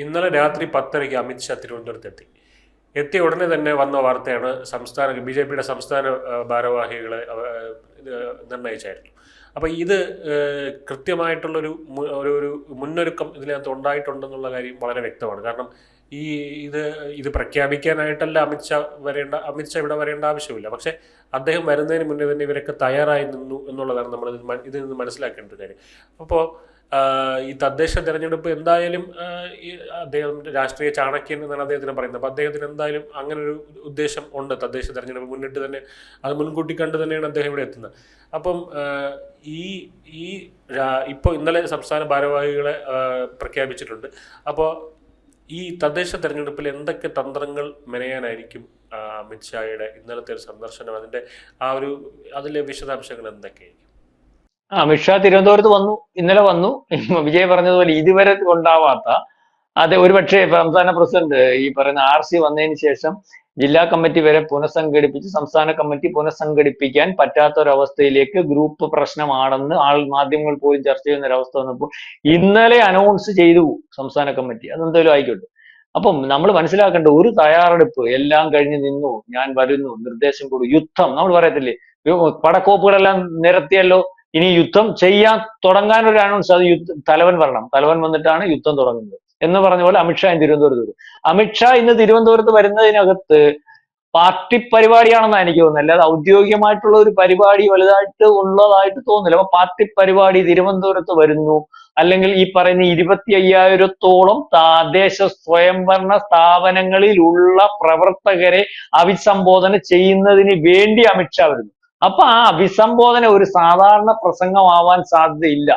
ഇന്നലെ രാത്രി പത്തരയ്ക്ക് അമിത്ഷാ തിരുവനന്തപുരത്ത് എത്തി എത്തിയ ഉടനെ തന്നെ വന്ന വാർത്തയാണ് സംസ്ഥാന ബി ജെ പിയുടെ സംസ്ഥാന ഭാരവാഹികളെ നിർണയിച്ചായിരുന്നു. അപ്പോൾ ഇത് കൃത്യമായിട്ടുള്ളൊരു ഒരു ഒരു മുന്നൊരുക്കം ഇതിനകത്ത് ഉണ്ടായിട്ടുണ്ടെന്നുള്ള കാര്യം വളരെ വ്യക്തമാണ്. കാരണം ഈ ഇത് ഇത് പ്രഖ്യാപിക്കാനായിട്ടല്ല അമിത്ഷാ വരേണ്ട അമിത്ഷാ ഇവിടെ വരേണ്ട ആവശ്യമില്ല. പക്ഷേ അദ്ദേഹം വരുന്നതിന് മുന്നേ തന്നെ ഇവരൊക്കെ തയ്യാറായി നിന്നു എന്നുള്ളതാണ് നമ്മൾ ഇത് ഇതിൽ നിന്ന് മനസ്സിലാക്കേണ്ട കാര്യം. അപ്പോൾ ഈ തദ്ദേശ തെരഞ്ഞെടുപ്പ് എന്തായാലും അദ്ദേഹം രാഷ്ട്രീയ ചാണക്യൻ എന്നാണ് അദ്ദേഹത്തിന് പറയുന്നത്. അപ്പോൾ അദ്ദേഹത്തിന് എന്തായാലും അങ്ങനെ ഒരു ഉദ്ദേശം ഉണ്ട് തദ്ദേശ തെരഞ്ഞെടുപ്പ് മുന്നിട്ട് തന്നെ അത് മുൻകൂട്ടി കണ്ട് തന്നെയാണ് അദ്ദേഹം ഇവിടെ എത്തുന്നത്. അപ്പം ഈ ഈ ഇപ്പോൾ ഇന്നലെ സംസ്ഥാന ഭാരവാഹികളെ പ്രഖ്യാപിച്ചിട്ടുണ്ട്. അപ്പോൾ ഈ തദ്ദേശ തെരഞ്ഞെടുപ്പിൽ എന്തൊക്കെ തന്ത്രങ്ങൾ മെനയാനായിരിക്കും അമിത്ഷായുടെ ഇന്നലത്തെ ഒരു സന്ദർശനം? അതിന്റെ ആ ഒരു അതിലെ വിശദാംശങ്ങൾ എന്തൊക്കെയായിരിക്കും? അമിത്ഷാ തിരുവനന്തപുരത്ത് വന്നു ഇന്നലെ വന്നു. വിജയ് പറഞ്ഞതുപോലെ ഇതുവരെ ഉണ്ടാവാത്ത അത് ഒരുപക്ഷെ സംസ്ഥാന പ്രസിഡന്റ് ഈ പറയുന്ന ആർ സി വന്നതിന് ശേഷം ജില്ലാ കമ്മിറ്റി വരെ പുനഃസംഘടിപ്പിച്ച് സംസ്ഥാന കമ്മിറ്റി പുനഃസംഘടിപ്പിക്കാൻ പറ്റാത്തൊരവസ്ഥയിലേക്ക് ഗ്രൂപ്പ് പ്രശ്നമാണെന്ന് ആൾ മാധ്യമങ്ങൾ പോലും ചർച്ച ചെയ്യുന്ന ഒരവസ്ഥ വന്നപ്പോൾ ഇന്നലെ അനൗൺസ് ചെയ്തു സംസ്ഥാന കമ്മിറ്റി. അതെന്തായാലും ആയിക്കോട്ടെ. അപ്പം നമ്മൾ മനസ്സിലാക്കേണ്ട ഒരു തയ്യാറെടുപ്പ് എല്ലാം കഴിഞ്ഞ് നിന്നു ഞാൻ വരുന്നു നിർദ്ദേശം കൊടുക്കും യുദ്ധം. നമ്മൾ പറയത്തില്ലേ പടക്കോപ്പുകളെല്ലാം നിരത്തിയല്ലോ ഇനി യുദ്ധം ചെയ്യാൻ തുടങ്ങാൻ ഒരു അനൗൺസ് അത് യുദ്ധ തലവൻ വരണം. തലവൻ വന്നിട്ടാണ് യുദ്ധം തുടങ്ങുന്നത്. എന്ന് പറഞ്ഞ പോലെ അമിത്ഷാ ഇന്ന് തിരുവനന്തപുരത്ത് വരും. അമിത്ഷാ ഇന്ന് തിരുവനന്തപുരത്ത് വരുന്നതിനകത്ത് പാർട്ടി പരിപാടിയാണെന്നാണ് എനിക്ക് തോന്നുന്നത്. അല്ലാതെ ഔദ്യോഗികമായിട്ടുള്ള ഒരു പരിപാടി വലുതായിട്ട് ഉള്ളതായിട്ട് തോന്നുന്നില്ല. അപ്പൊ പാർട്ടി പരിപാടി തിരുവനന്തപുരത്ത് വരുന്നു. അല്ലെങ്കിൽ ഈ പറയുന്ന ഇരുപത്തി അയ്യായിരത്തോളം തദ്ദേശ സ്വയംഭരണ സ്ഥാപനങ്ങളിൽ ഉള്ള പ്രവർത്തകരെ അഭിസംബോധന ചെയ്യുന്നതിന് വേണ്ടി അമിത്ഷാ വരുന്നു. അപ്പൊ ആ അഭിസംബോധന ഒരു സാധാരണ പ്രസംഗമാവാൻ സാധ്യതയില്ല.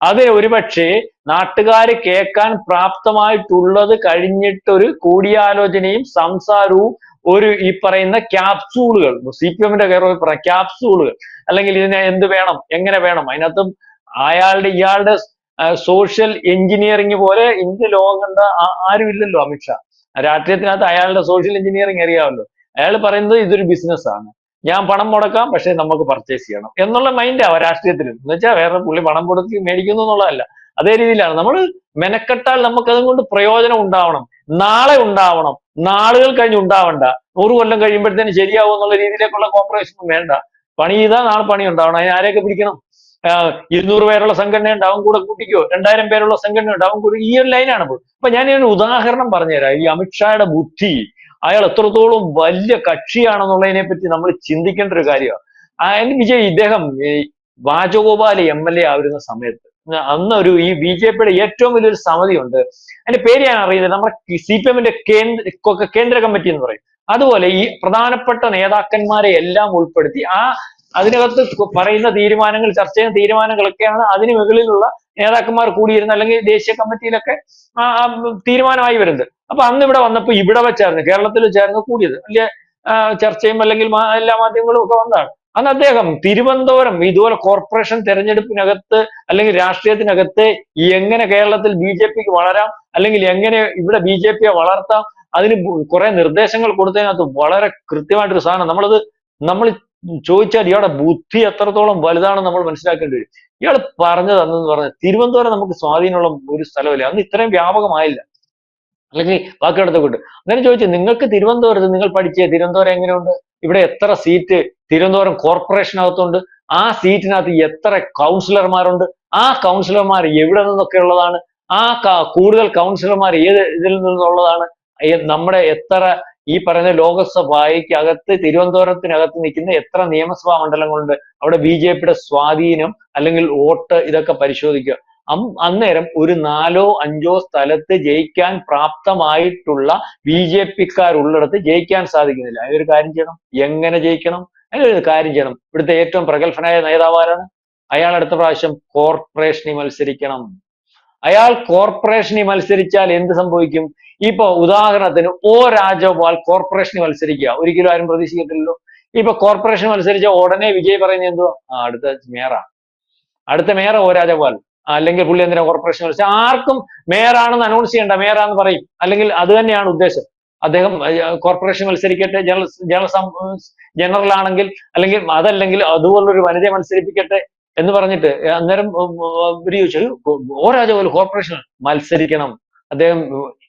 അത് ഒരുപക്ഷെ നാട്ടുകാർ കേൾക്കാൻ പ്രാപ്തമായിട്ടുള്ളത് കഴിഞ്ഞിട്ടൊരു കൂടിയാലോചനയും സംസാരവും ഒരു ഈ പറയുന്ന ക്യാപ്സൂളുകൾ സി പി എമ്മിന്റെ കയറി പറയാം ക്യാപ്സൂളുകൾ അല്ലെങ്കിൽ ഇതിനെ എന്ത് വേണം എങ്ങനെ വേണം അതിനകത്തും അയാളുടെ ഇയാളുടെ സോഷ്യൽ എഞ്ചിനീയറിംഗ് പോലെ ഇന്ത്യ ലോകം കണ്ട ആരും ഇല്ലല്ലോ അമിത്ഷാ. രാഷ്ട്രീയത്തിനകത്ത് അയാളുടെ സോഷ്യൽ എഞ്ചിനീയറിംഗ് അറിയാമല്ലോ. അയാൾ പറയുന്നത് ഇതൊരു ബിസിനസ് ആണ് ഞാൻ പണം മുടക്കാം പക്ഷെ നമുക്ക് പർച്ചേസ് ചെയ്യണം എന്നുള്ള മൈൻഡാണ് രാഷ്ട്രീയത്തിൽ എന്ന് വെച്ചാൽ വേറെ പുള്ളി പണം കൊടുത്ത് മേടിക്കുന്നു എന്നുള്ളതല്ല. അതേ രീതിയിലാണ്. നമ്മൾ മെനക്കെട്ടാൽ നമുക്ക് അതുകൊണ്ട് പ്രയോജനം ഉണ്ടാവണം. നാളെ ഉണ്ടാവണം. നാളുകൾ കഴിഞ്ഞ് ഉണ്ടാവണ്ട. നൂറ് കൊല്ലം കഴിയുമ്പോഴത്തേന് ശരിയാവും എന്നുള്ള രീതിയിലേക്കുള്ള കോപ്പറേഷൻ വേണ്ട. പണി ചെയ്താൽ നാളെ പണി ഉണ്ടാവണം. അതിന് ആരെയൊക്കെ പിടിക്കണം? ഇരുന്നൂറ് പേരുള്ള സംഘടന ഉണ്ട് അവൻ കൂടെ കൂട്ടിക്കോ. രണ്ടായിരം പേരുള്ള സംഘടന ഉണ്ട് അവൻ കൂടി ഈ ഒരു ലൈനാണ് അപ്പൊ ഞാൻ ഒരു ഉദാഹരണം പറഞ്ഞുതരാം. ഈ അമിത്ഷായുടെ ബുദ്ധി അയാൾ എത്രത്തോളം വലിയ കക്ഷിയാണെന്നുള്ളതിനെ പറ്റി നമ്മൾ ചിന്തിക്കേണ്ട ഒരു കാര്യമാണ്. അതിന് വിജയ് ഇദ്ദേഹം ഈ വാചഗോപാൽ എം എൽ എ ആവുന്ന സമയത്ത് അന്ന് ഒരു ഈ ബി ജെ പിയുടെ ഏറ്റവും വലിയൊരു സമിതി ഉണ്ട് അതിന്റെ പേര് ഞാൻ അറിയുന്നത് നമ്മുടെ സി പി എമ്മിന്റെ കേന്ദ്ര കേന്ദ്ര കമ്മിറ്റി എന്ന് പറയും. അതുപോലെ ഈ പ്രധാനപ്പെട്ട നേതാക്കന്മാരെ എല്ലാം ഉൾപ്പെടുത്തി ആ അതിനകത്ത് പറയുന്ന തീരുമാനങ്ങൾ ചർച്ച ചെയ്യുന്ന തീരുമാനങ്ങളൊക്കെയാണ് അതിന് മുകളിലുള്ള നേതാക്കന്മാർ കൂടിയിരുന്ന അല്ലെങ്കിൽ ദേശീയ കമ്മിറ്റിയിലൊക്കെ തീരുമാനമായി വരുന്നത്. അപ്പൊ അന്ന് ഇവിടെ വന്നപ്പോ ഇവിടെ വെച്ചായിരുന്നു കേരളത്തിൽ വെച്ചായിരുന്നു കൂടിയത്. വലിയ ചർച്ചയും അല്ലെങ്കിൽ എല്ലാ മാധ്യമങ്ങളും ഒക്കെ വന്നതാണ്. അന്ന് അദ്ദേഹം തിരുവനന്തപുരം ഇതുപോലെ കോർപ്പറേഷൻ തെരഞ്ഞെടുപ്പിനകത്ത് അല്ലെങ്കിൽ രാഷ്ട്രീയത്തിനകത്ത് എങ്ങനെ കേരളത്തിൽ ബി ജെ പിക്ക് വളരാം അല്ലെങ്കിൽ എങ്ങനെ ഇവിടെ ബി ജെ പിയെ വളർത്താം അതിന് കുറെ നിർദ്ദേശങ്ങൾ കൊടുത്തതിനകത്ത് വളരെ കൃത്യമായിട്ടൊരു സാധനം. നമ്മളത് നമ്മൾ ചോദിച്ചാൽ ഇയാളുടെ ബുദ്ധി എത്രത്തോളം വലുതാണെന്ന് നമ്മൾ മനസ്സിലാക്കേണ്ടി വരും. ഇയാൾ പറഞ്ഞത് അന്നെന്ന് പറഞ്ഞാൽ തിരുവനന്തപുരം നമുക്ക് സ്വാധീനമുള്ള ഒരു സ്ഥലമല്ല? അന്ന് ഇത്രയും വ്യാപകമായില്ല. അല്ലെങ്കിൽ ബാക്കിയിടത്ത് കൊണ്ട് അങ്ങനെ ചോദിച്ചു നിങ്ങൾക്ക് തിരുവനന്തപുരത്ത് നിങ്ങൾ പഠിച്ച തിരുവനന്തപുരം എങ്ങനെയുണ്ട്? ഇവിടെ എത്ര സീറ്റ് തിരുവനന്തപുരം കോർപ്പറേഷനകത്തുണ്ട് ആ സീറ്റിനകത്ത് എത്ര കൗൺസിലർമാരുണ്ട് ആ കൗൺസിലർമാർ എവിടെ നിന്നൊക്കെ ഉള്ളതാണ്? ആ കൂടുതൽ കൗൺസിലർമാർ ഏത് ഇതിൽ നിന്നുള്ളതാണ്? നമ്മുടെ എത്ര ഈ പറയുന്ന ലോകസഭയ്ക്കകത്ത് തിരുവനന്തപുരത്തിനകത്ത് നിൽക്കുന്ന എത്ര നിയമസഭാ മണ്ഡലങ്ങളുണ്ട്? അവിടെ ബി ജെ പിയുടെ സ്വാധീനം അല്ലെങ്കിൽ വോട്ട് ഇതൊക്കെ പരിശോധിക്കുക. അന്നേരം ഒരു നാലോ അഞ്ചോ സ്ഥലത്ത് ജയിക്കാൻ പ്രാപ്തമായിട്ടുള്ള ബി ജെ പിക്കാരുള്ളിടത്ത് ജയിക്കാൻ സാധിക്കുന്നില്ല. അതിനൊരു കാര്യം ചെയ്യണം. എങ്ങനെ ജയിക്കണം? അതിനൊരു കാര്യം ചെയ്യണം. ഇവിടുത്തെ ഏറ്റവും പ്രഗത്ഭനായ നേതാവ് ആരാണ് അയാൾ അടുത്ത പ്രാവശ്യം കോർപ്പറേഷനിൽ മത്സരിക്കണം. അയാൾ കോർപ്പറേഷനിൽ മത്സരിച്ചാൽ എന്ത് സംഭവിക്കും? ഇപ്പൊ ഉദാഹരണത്തിന് ഓ രാജഗോപാൽ കോർപ്പറേഷനിൽ മത്സരിക്കുക. ഒരിക്കലും ആരും പ്രതീക്ഷിക്കത്തില്ലല്ലോ. ഇപ്പൊ കോർപ്പറേഷൻ മത്സരിച്ച ഉടനെ വിജയ് പറയുന്നത് എന്തുവാ? ആ അടുത്ത മേയറാണ്. അടുത്ത മേയർ ഓ രാജഗോപാൽ. അല്ലെങ്കിൽ പുള്ളി എന്തിനാ കോർപ്പറേഷൻ വിളിച്ച ആർക്കും മേയറാണെന്ന് അനൗൺസ് ചെയ്യണ്ട മേയറാന്ന് പറയും. അല്ലെങ്കിൽ അത് തന്നെയാണ് ഉദ്ദേശം. അദ്ദേഹം കോർപ്പറേഷൻ മത്സരിക്കട്ടെ ജനറൽ ജനറൽ ജനറൽ ആണെങ്കിൽ അല്ലെങ്കിൽ അതല്ലെങ്കിൽ അതുപോലൊരു വനിതയെ മത്സരിപ്പിക്കട്ടെ എന്ന് പറഞ്ഞിട്ട് അന്നേരം ഒരു ചോദിച്ചു ഓ രാജഗോപാൽ കോർപ്പറേഷൻ മത്സരിക്കണം. അദ്ദേഹം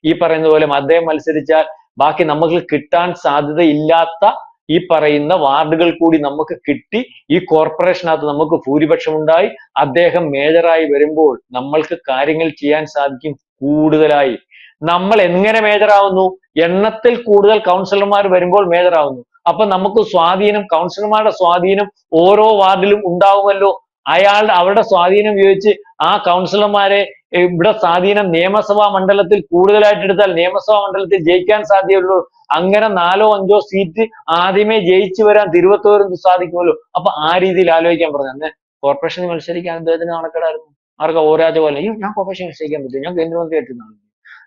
ഈ പറയുന്ന പോലെ അദ്ദേഹം മത്സരിച്ചാൽ ബാക്കി നമുക്ക് കിട്ടാൻ സാധ്യതയില്ലാത്ത ഈ പറയുന്ന വാർഡുകൾ കൂടി നമുക്ക് കിട്ടി ഈ കോർപ്പറേഷനകത്ത് നമുക്ക് ഭൂരിപക്ഷം ഉണ്ടായി. അദ്ദേഹം മേജറായി വരുമ്പോൾ നമ്മൾക്ക് കാര്യങ്ങൾ ചെയ്യാൻ സാധിക്കും കൂടുതലായി. നമ്മൾ എങ്ങനെ മേജറാവുന്നു? എണ്ണത്തിൽ കൂടുതൽ കൗൺസിലർമാർ വരുമ്പോൾ മേജറാവുന്നു. അപ്പൊ നമുക്ക് സ്വാധീനം കൗൺസിലർമാരുടെ സ്വാധീനം ഓരോ വാർഡിലും ഉണ്ടാവുമല്ലോ. അയാളുടെ അവരുടെ സ്വാധീനം ഉപയോഗിച്ച് ആ കൗൺസിലർമാരെ ഇവിടെ സ്വാധീനം നിയമസഭാ മണ്ഡലത്തിൽ കൂടുതലായിട്ട് എടുത്താൽ നിയമസഭാ മണ്ഡലത്തിൽ ജയിക്കാൻ സാധ്യതയുള്ളൂ. അങ്ങനെ നാലോ അഞ്ചോ സീറ്റ് ആദ്യമേ ജയിച്ചു വരാൻ തിരുവനന്തപുരം സാധിക്കുമല്ലോ. അപ്പൊ ആ രീതിയിൽ ആലോചിക്കാൻ പറഞ്ഞു. അന്ന് കോർപ്പറേഷനിൽ മത്സരിക്കാൻ അദ്ദേഹത്തിന് നാണക്കേടായിരുന്നു. ആർക്കാ ഓരാജ പോലെ അയ്യോ ഞാൻ കോർപ്പറേഷൻ മത്സരിക്കാൻ പറ്റും. ഞാൻ കേന്ദ്രമന്ത്രി ആയിട്ടുണ്ടാണ്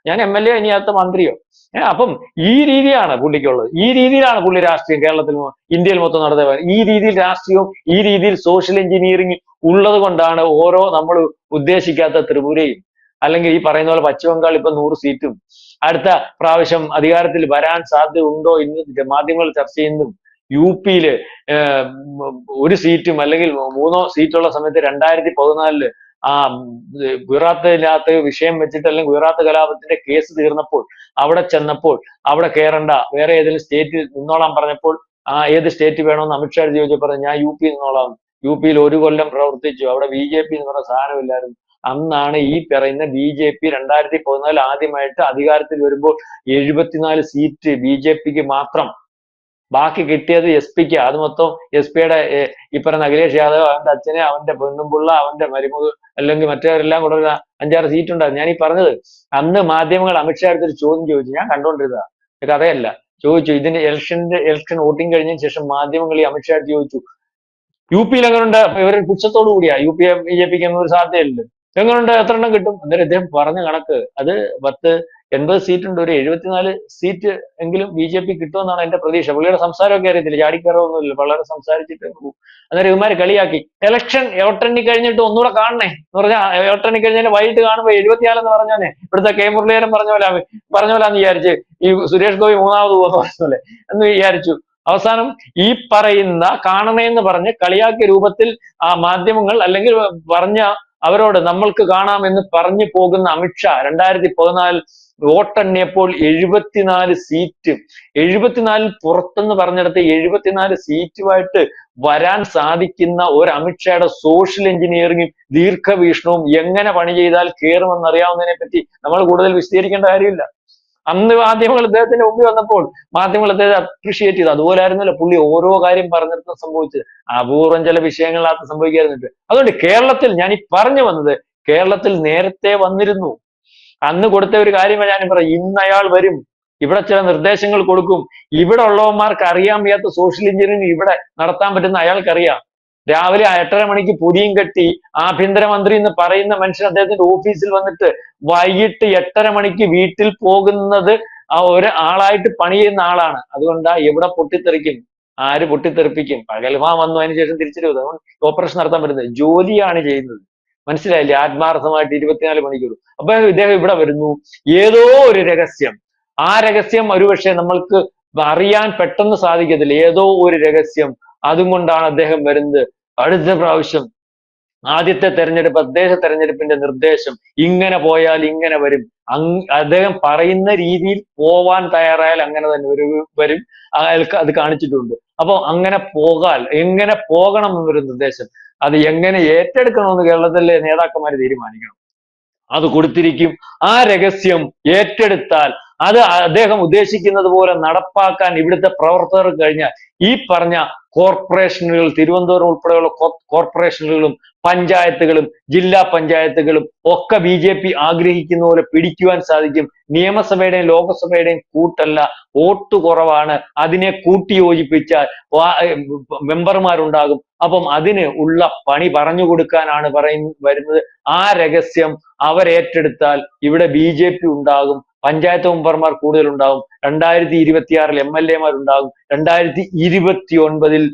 ഞാൻ എം എൽ എ ഇനി അടുത്ത മന്ത്രിയോ? ഏഹ് അപ്പം ഈ രീതിയാണ് പുള്ളിക്കുള്ളത്. ഈ രീതിയിലാണ് പുള്ളി രാഷ്ട്രീയം കേരളത്തിൽ ഇന്ത്യയിൽ മൊത്തം നടത്തുക ഈ രീതിയിൽ രാഷ്ട്രീയവും ഈ രീതിയിൽ സോഷ്യൽ എഞ്ചിനീയറിംഗ് ഉള്ളത് കൊണ്ടാണ് ഓരോ നമ്മൾ ഉദ്ദേശിക്കാത്ത ത്രിപുരയും അല്ലെങ്കിൽ ഈ പറയുന്ന പോലെ പശ്ചിമബംഗാൾ ഇപ്പൊ നൂറ് സീറ്റും അടുത്ത പ്രാവശ്യം അധികാരത്തിൽ വരാൻ സാധ്യത ഉണ്ടോ എന്ന് മാധ്യമങ്ങൾ ചർച്ച ചെയ്യുന്നതും യു പിയിൽ ഒരു സീറ്റും അല്ലെങ്കിൽ മൂന്നോ സീറ്റുള്ള സമയത്ത് രണ്ടായിരത്തി പതിനാലിൽ ആ ഗുജറാത്തിനകത്ത് വിഷയം വെച്ചിട്ട് അല്ലെങ്കിൽ ഗുജറാത്ത് കലാപത്തിന്റെ കേസ് തീർന്നപ്പോൾ അവിടെ ചെന്നപ്പോൾ അവിടെ കയറണ്ട വേറെ ഏതെങ്കിലും സ്റ്റേറ്റിൽ നിന്നോളാം പറഞ്ഞപ്പോൾ ആ ഏത് സ്റ്റേറ്റ് വേണമെന്ന് അമിത്ഷാ ചോദിച്ചു പറഞ്ഞു ഞാൻ യു പി നിന്നോളാം. യു പിയിൽ ഒരു കൊല്ലം പ്രവർത്തിച്ചു. അവിടെ ബി ജെ പി എന്ന് പറഞ്ഞ സാധനമില്ലായിരുന്നു അന്നാണ് ഈ പറയുന്ന ബി ജെ പി രണ്ടായിരത്തി പതിനാല് ആദ്യമായിട്ട് അധികാരത്തിൽ വരുമ്പോൾ എഴുപത്തിനാല് സീറ്റ് ബി ജെ പിക്ക് മാത്രം ബാക്കി കിട്ടിയത് എസ് പിക്ക് അത് മൊത്തം എസ് പിയുടെ ഈ പറയുന്ന അഖിലേഷ് യാദവ് അവന്റെ അച്ഛനെ അവന്റെ പെണ്ണുമ്പിള്ള അവന്റെ മരുമകൾ അല്ലെങ്കിൽ മറ്റവരെല്ലാം കൂടെ ഒരു അഞ്ചാറ് സീറ്റ് ഉണ്ടായിരുന്നു. ഞാൻ ഈ പറഞ്ഞത് അന്ന് മാധ്യമങ്ങൾ അമിത്ഷാ അടുത്തൊരു ചോദ്യം ചോദിച്ചു. ഞാൻ കണ്ടോണ്ടിരുന്നതാണ് കഥയല്ല. ചോദിച്ചു ഇതിന്റെ ഇലക്ഷന്റെ ഇലക്ഷൻ വോട്ടിംഗ് കഴിഞ്ഞതിന് ശേഷം മാധ്യമങ്ങൾ ഈ അമിത്ഷാ അടുത്ത് ചോദിച്ചു യു പിയിൽ എങ്ങനെയുണ്ട് ഇവർ പുച്ഛത്തോടു കൂടിയാ. യു പി ബി ജെ പിക്ക് എന്നൊരു സാധ്യതയില്ല. എങ്ങനെയുണ്ട് എത്ര എണ്ണം കിട്ടും? അന്നേരം ഇദ്ദേഹം പറഞ്ഞ കണക്ക് അത് പത്ത് എൺപത് സീറ്റ് ഉണ്ട് ഒരു എഴുപത്തിനാല് സീറ്റ് എങ്കിലും ബി ജെ പി കിട്ടുമെന്നാണ് എന്റെ പ്രതീക്ഷ. പുള്ളിയുടെ സംസാരമൊക്കെ അറിയത്തില്ല ചാടിക്കയറൊന്നുമില്ല വളരെ സംസാരിച്ചിട്ട് അന്നേരം ഇവന്മാര് കളിയാക്കി. ഇലക്ഷൻ എവട്ടെണ്ണി കഴിഞ്ഞിട്ട് ഒന്നുകൂടെ കാണണേ എന്ന് പറഞ്ഞാൽ എവട്ടെണ്ണി കഴിഞ്ഞാൽ വൈകിട്ട് കാണുമ്പോൾ എഴുപത്തിനാലെന്ന് പറഞ്ഞാൽ ഇവിടുത്തെ കെ മുരളീധരൻ പറഞ്ഞ പോലെ പറഞ്ഞ പോലെ വിചാരിച്ച് ഈ സുരേഷ് ഗോപി മൂന്നാമത് പോകുന്ന പറഞ്ഞ എന്ന് വിചാരിച്ചു. അവസാനം ഈ പറയുന്ന കാണണേന്ന് പറഞ്ഞ് കളിയാക്കിയ രൂപത്തിൽ ആ മാധ്യമങ്ങൾ അല്ലെങ്കിൽ പറഞ്ഞ അവരോട് നമ്മൾക്ക് കാണാമെന്ന് പറഞ്ഞു പോകുന്ന അമിത്ഷാ രണ്ടായിരത്തി പതിനാലിൽ വോട്ടെണ്ണിയപ്പോൾ എഴുപത്തിനാല് സീറ്റ്. എഴുപത്തിനാലിൽ പുറത്തെന്ന് പറഞ്ഞിടത്ത് എഴുപത്തിനാല് സീറ്റുമായിട്ട് വരാൻ സാധിക്കുന്ന ഒരു അമിത്ഷായുടെ സോഷ്യൽ എഞ്ചിനീയറിംഗും ദീർഘവീക്ഷണവും എങ്ങനെ പണി ചെയ്താൽ കയറുമെന്ന് അറിയാവുന്നതിനെ പറ്റി നമ്മൾ കൂടുതൽ വിശദീകരിക്കേണ്ട കാര്യമില്ല. അന്ന് മാധ്യമങ്ങൾ അദ്ദേഹത്തിന്റെ മുമ്പിൽ വന്നപ്പോൾ മാധ്യമങ്ങൾ അദ്ദേഹത്തെ അപ്രീഷിയേറ്റ് ചെയ്തു. അതുപോലെ ആയിരുന്നല്ലോ പുള്ളി ഓരോ കാര്യം പറഞ്ഞിടത്തും സംഭവിച്ചത്. അപൂർവം ചില വിഷയങ്ങളിനകത്ത് സംഭവിക്കാറുണ്ട്. അതുകൊണ്ട് കേരളത്തിൽ ഞാൻ ഈ പറഞ്ഞു വന്നത് കേരളത്തിൽ നേരത്തെ വന്നിരുന്നു. അന്ന് കൊടുത്ത ഒരു കാര്യമാണ് ഞാൻ പറയാം ഇന്ന് അയാൾ വരും ഇവിടെ ചില നിർദ്ദേശങ്ങൾ കൊടുക്കും ഇവിടെ ഉള്ളവന്മാർക്ക് അറിയാൻ വയ്യാത്ത സോഷ്യൽ എഞ്ചിനീയറിംഗ് ഇവിടെ നടത്താൻ പറ്റുന്ന അയാൾക്കറിയാം. രാവിലെ എട്ടര മണിക്ക് പുതിയും കെട്ടി ആഭ്യന്തരമന്ത്രി എന്ന് പറയുന്ന മനുഷ്യൻ അദ്ദേഹത്തിന്റെ ഓഫീസിൽ വന്നിട്ട് വൈകിട്ട് എട്ടര മണിക്ക് വീട്ടിൽ പോകുന്നത് ആ ഒരാളായിട്ട് പണി ചെയ്യുന്ന ആളാണ്. അതുകൊണ്ടാ എവിടെ പൊട്ടിത്തെറിക്കും ആര് പൊട്ടിത്തെറിപ്പിക്കും? പകൽമാ വന്നു അതിന് ശേഷം അതുകൊണ്ട് ഓപ്പറേഷൻ നടത്താൻ പറ്റുന്നത്. ജോലിയാണ് ചെയ്യുന്നത്. മനസ്സിലായില്ലേ? ആത്മാർത്ഥമായിട്ട് ഇരുപത്തിനാല് മണിക്കൂർ. അപ്പൊ ഇദ്ദേഹം ഇവിടെ വരുന്നു. ഏതോ ഒരു രഹസ്യം. ആ രഹസ്യം ഒരുപക്ഷെ നമ്മൾക്ക് അറിയാൻ പെട്ടെന്ന് സാധിക്കത്തില്ല. ഏതോ ഒരു രഹസ്യം അതും കൊണ്ടാണ് അദ്ദേഹം വരുന്നത്. അടുത്ത പ്രാവശ്യം ആദ്യത്തെ തെരഞ്ഞെടുപ്പ് അദ്ദേഹ തെരഞ്ഞെടുപ്പിന്റെ നിർദ്ദേശം ഇങ്ങനെ പോയാൽ ഇങ്ങനെ വരും. അങ് അദ്ദേഹം പറയുന്ന രീതിയിൽ പോവാൻ തയ്യാറായാൽ അങ്ങനെ തന്നെ ഒരു വരും. അയാൾക്ക് അത് കാണിച്ചിട്ടുണ്ട്. അപ്പൊ അങ്ങനെ പോകാൽ എങ്ങനെ പോകണം എന്നൊരു നിർദ്ദേശം. അത് എങ്ങനെ ഏറ്റെടുക്കണമെന്ന് കേരളത്തിലെ നേതാക്കന്മാർ തീരുമാനിക്കണം. അത് കൊടുത്തിരിക്കും. ആ രഹസ്യം ഏറ്റെടുത്താൽ അത് അദ്ദേഹം ഉദ്ദേശിക്കുന്നത് പോലെ നടപ്പാക്കാൻ ഇവിടുത്തെ പ്രവർത്തകർ കഴിഞ്ഞ ഈ പറഞ്ഞ കോർപ്പറേഷനുകൾ തിരുവനന്തപുരം ഉൾപ്പെടെയുള്ള കോർപ്പറേഷനുകളും പഞ്ചായത്തുകളും ജില്ലാ പഞ്ചായത്തുകളും ഒക്കെ ബി ജെ പി ആഗ്രഹിക്കുന്ന പോലെ പിടിക്കുവാൻ സാധിക്കും. നിയമസഭയുടെയും ലോകസഭയുടെയും കൂട്ടല്ല വോട്ട് കുറവാണ്. അതിനെ കൂട്ടി യോജിപ്പിച്ചാൽ മെമ്പർമാരുണ്ടാകും. അപ്പം അതിന് ഉള്ള പണി പറഞ്ഞു കൊടുക്കാനാണ് പറയുന്ന വരുന്നത്. ആ രഹസ്യം അവരേറ്റെടുത്താൽ ഇവിടെ ബി ജെ പി ഉണ്ടാകും. പഞ്ചായത്ത് മെമ്പർമാർ കൂടുതൽ ഉണ്ടാവും രണ്ടായിരത്തി ഇരുപത്തിയാറിൽ എം എൽ എമാർ ഉണ്ടാകും. രണ്ടായിരത്തി ഇരുപത്തി ഒൻപതിൽ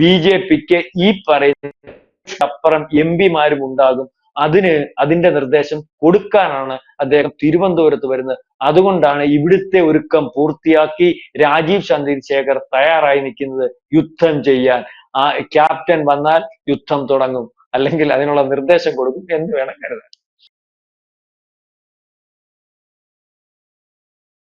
ബി ജെ പിക്ക് ഈ പറയുന്ന അപ്പുറം എം പിമാരും ഉണ്ടാകും. അതിന് അതിന്റെ നിർദ്ദേശം കൊടുക്കാനാണ് അദ്ദേഹം തിരുവനന്തപുരത്ത് വരുന്നത്. അതുകൊണ്ടാണ് ഇവിടുത്തെ ഒരുക്കം പൂർത്തിയാക്കി രാജീവ് ചന്ദ്രശേഖർ തയ്യാറായി നിൽക്കുന്നത് യുദ്ധം ചെയ്യാൻ. ആ ക്യാപ്റ്റൻ വന്നാൽ യുദ്ധം തുടങ്ങും. അല്ലെങ്കിൽ അതിനുള്ള നിർദ്ദേശം കൊടുക്കും എന്ന് വേണം കരുതാൻ.